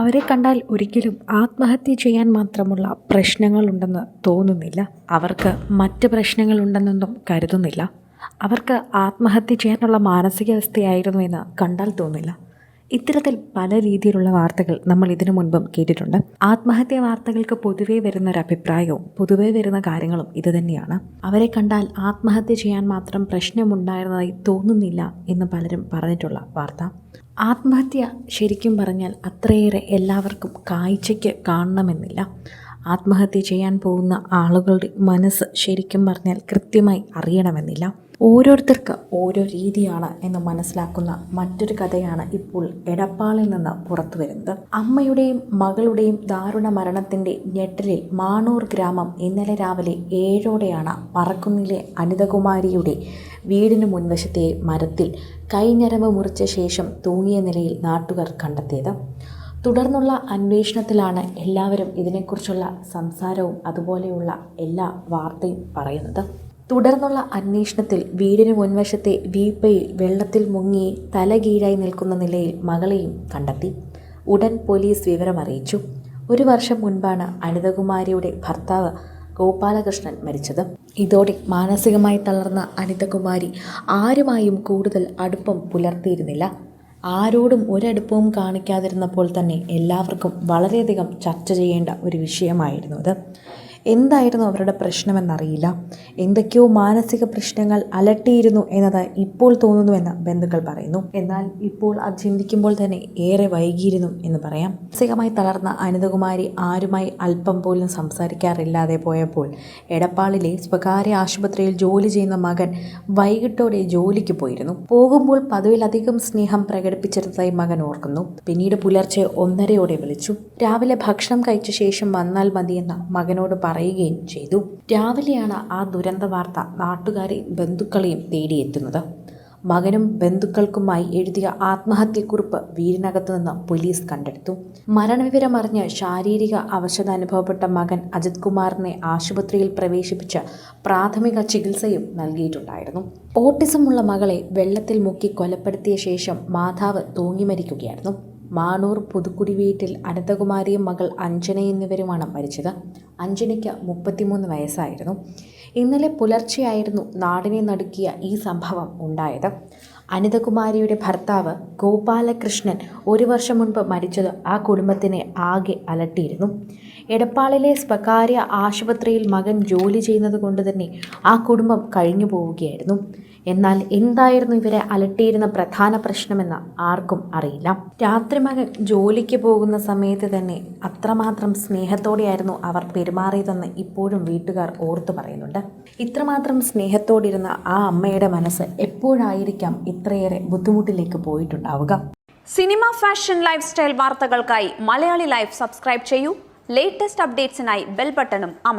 അവരെ കണ്ടാൽ ഒരിക്കലും ആത്മഹത്യ ചെയ്യാൻ മാത്രമുള്ള പ്രശ്നങ്ങളുണ്ടെന്ന് തോന്നുന്നില്ല. അവർക്ക് മറ്റ് പ്രശ്നങ്ങളുണ്ടെന്നൊന്നും കരുതുന്നില്ല. അവർക്ക് ആത്മഹത്യ ചെയ്യാനുള്ള മാനസികാവസ്ഥയായിരുന്നു എന്ന് കണ്ടാൽ തോന്നില്ല. ഇത്തരത്തിൽ പല രീതിയിലുള്ള വാർത്തകൾ നമ്മൾ ഇതിനു മുൻപും കേട്ടിട്ടുണ്ട്. ആത്മഹത്യ വാർത്തകൾക്ക് പൊതുവേ വരുന്ന ഒരു അഭിപ്രായവും പൊതുവേ വരുന്ന കാര്യങ്ങളും ഇതുതന്നെയാണ് അവരെ കണ്ടാൽ ആത്മഹത്യ ചെയ്യാൻ മാത്രം പ്രശ്നമുണ്ടായിരുന്നതായി തോന്നുന്നില്ല എന്ന് പലരും പറഞ്ഞിട്ടുള്ള വാർത്ത. ആത്മഹത്യ ശരിക്കും പറഞ്ഞാൽ അത്രയേറെ എല്ലാവർക്കും കാഴ്ചയ്ക്ക് കാണണമെന്നില്ല. ആത്മഹത്യ ചെയ്യാൻ പോകുന്ന ആളുകളുടെ മനസ്സ് ശരിക്കും പറഞ്ഞാൽ കൃത്യമായി അറിയണമെന്നില്ല. ഓരോരുത്തർക്ക് ഓരോ രീതിയാണ് എന്ന് മനസ്സിലാക്കുന്ന മറ്റൊരു കഥയാണ് ഇപ്പോൾ എടപ്പാളിൽ നിന്ന് പുറത്തു വരുന്നത്. അമ്മയുടെയും മകളുടെയും ദാരുണ മരണത്തിന്റെ ഞെട്ടലിൽ മാണൂർ ഗ്രാമം ഇന്നലെ രാവിലെ ഏഴോടെയാണ് പറക്കുന്നിലെ അനിതകുമാരിയുടെ വീടിന് മുൻവശത്തെ മരത്തിൽ കൈഞ്ഞരമ്പ് മുറിച്ച ശേഷം തൂങ്ങിയ നിലയിൽ നാട്ടുകാർ കണ്ടെത്തിയത്. തുടർന്നുള്ള അന്വേഷണത്തിലാണ് എല്ലാവരും ഇതിനെക്കുറിച്ചുള്ള സംസാരവും അതുപോലെയുള്ള എല്ലാ വാർത്തയും പറയുന്നത്. തുടർന്നുള്ള അന്വേഷണത്തിൽ വീടിന് മുൻവശത്തെ വീപ്പയിൽ വെള്ളത്തിൽ മുങ്ങി തല കീഴായി നിൽക്കുന്ന നിലയിൽ മകളെയും കണ്ടെത്തി. ഉടൻ പോലീസ് വിവരമറിയിച്ചു. ഒരു വർഷം മുൻപാണ് അനിതകുമാരിയുടെ ഭർത്താവ് ഗോപാലകൃഷ്ണൻ മരിച്ചത്. ഇതോടെ മാനസികമായി തളർന്ന അനിതകുമാരി ആരുമായും കൂടുതൽ അടുപ്പം പുലർത്തിയിരുന്നില്ല. ആരോടും ഒരടുപ്പവും കാണിക്കാതിരുന്നപ്പോൾ തന്നെ എല്ലാവർക്കും വളരെയധികം ചർച്ച ചെയ്യേണ്ട ഒരു വിഷയമായിരുന്നു അത്. എന്തായിരുന്നു അവരുടെ പ്രശ്നമെന്നറിയില്ല. എന്തൊക്കെയോ മാനസിക പ്രശ്നങ്ങൾ അലട്ടിയിരുന്നു എന്നത് ഇപ്പോൾ തോന്നുന്നുവെന്ന് ബന്ധുക്കൾ പറയുന്നു. എന്നാൽ ഇപ്പോൾ അത് ചിന്തിക്കുമ്പോൾ തന്നെ ഏറെ വൈകിയിരുന്നു എന്ന് പറയാം. മാനസികമായി തളർന്ന അനിതകുമാരി ആരുമായി അല്പം പോലും സംസാരിക്കാറില്ലാതെ പോയപ്പോൾ എടപ്പാളിലെ സ്വകാര്യ ആശുപത്രിയിൽ ജോലി ചെയ്യുന്ന മകൻ വൈകിട്ടോടെ ജോലിക്ക് പോയിരുന്നു. പോകുമ്പോൾ പതിവിലധികം സ്നേഹം പ്രകടിപ്പിച്ചിരുന്നതായി മകൻ ഓർക്കുന്നു. പിന്നീട് പുലർച്ചെ ഒന്നരയോടെ വിളിച്ചു. രാവിലെ ഭക്ഷണം കഴിച്ച ശേഷം വന്നാൽ മതിയെന്ന് മകനോട് പറയുകയും ചെയ്തു. രാവിലെയാണ് ആ ദുരന്ത വാർത്ത നാട്ടുകാരെയും ബന്ധുക്കളെയും തേടിയെത്തുന്നത്. മകനും ബന്ധുക്കൾക്കുമായി എഴുതിയ ആത്മഹത്യക്കുറിപ്പ് വീടിനകത്തു നിന്ന് പോലീസ് കണ്ടെടുത്തു. മരണവിവരമറിഞ്ഞ് ശാരീരിക അവശത അനുഭവപ്പെട്ട മകൻ അജിത് കുമാറിനെ ആശുപത്രിയിൽ പ്രവേശിപ്പിച്ച് പ്രാഥമിക ചികിത്സയും നൽകിയിട്ടുണ്ടായിരുന്നു. ഓട്ടിസം ഉള്ള മകളെ വെള്ളത്തിൽ മുക്കി കൊലപ്പെടുത്തിയ ശേഷം മാതാവ് തൂങ്ങി മരിക്കുകയായിരുന്നു മാണൂർ പുതുക്കുടി വീട്ടിൽ അനന്തകുമാരിയും മകൾ അഞ്ജന എന്നിവരുമാണ് മരിച്ചത്. അഞ്ജനയ്ക്ക് മുപ്പത്തിമൂന്ന് വയസ്സായിരുന്നു. ഇന്നലെ പുലർച്ചെയായിരുന്നു നാടിനെ നടുക്കിയ ഈ സംഭവം ഉണ്ടായത്. അനിതകുമാരിയുടെ ഭർത്താവ് ഗോപാലകൃഷ്ണൻ ഒരു വർഷം മുൻപ് മരിച്ചത് ആ കുടുംബത്തിനെ ആകെ അലട്ടിയിരുന്നു. എടപ്പാളിലെ സ്വകാര്യ ആശുപത്രിയിൽ മകൻ ജോലി ചെയ്യുന്നത് കൊണ്ട് തന്നെ ആ കുടുംബം കഴിഞ്ഞു പോവുകയായിരുന്നു എന്നാൽ എന്തായിരുന്നു ഇവരെ അലട്ടിയിരുന്ന പ്രധാന പ്രശ്നമെന്ന് ആർക്കും അറിയില്ല. രാത്രി മകൻ ജോലിക്ക് പോകുന്ന സമയത്ത് തന്നെ അത്രമാത്രം സ്നേഹത്തോടെയായിരുന്നു അവർ പെരുമാറിയതെന്ന് ഇപ്പോഴും വീട്ടുകാർ ഓർത്തു പറയുന്നുണ്ട്. ഇത്രമാത്രം സ്നേഹത്തോടിരുന്ന ആ അമ്മയുടെ മനസ്സ് എപ്പോഴായിരിക്കാം ഇത്രയേറെ ബുദ്ധിമുട്ടിലേക്ക് പോയിട്ടുണ്ടാവുക? സിനിമ ഫാഷൻ ലൈഫ് സ്റ്റൈൽ വാർത്തകൾക്കായി മലയാളി ലൈഫ് സബ്സ്ക്രൈബ് ചെയ്യൂ. ലേറ്റസ്റ്റ് അപ്ഡേറ്റ്സിനായി ബെൽ ബട്ടണും അമർ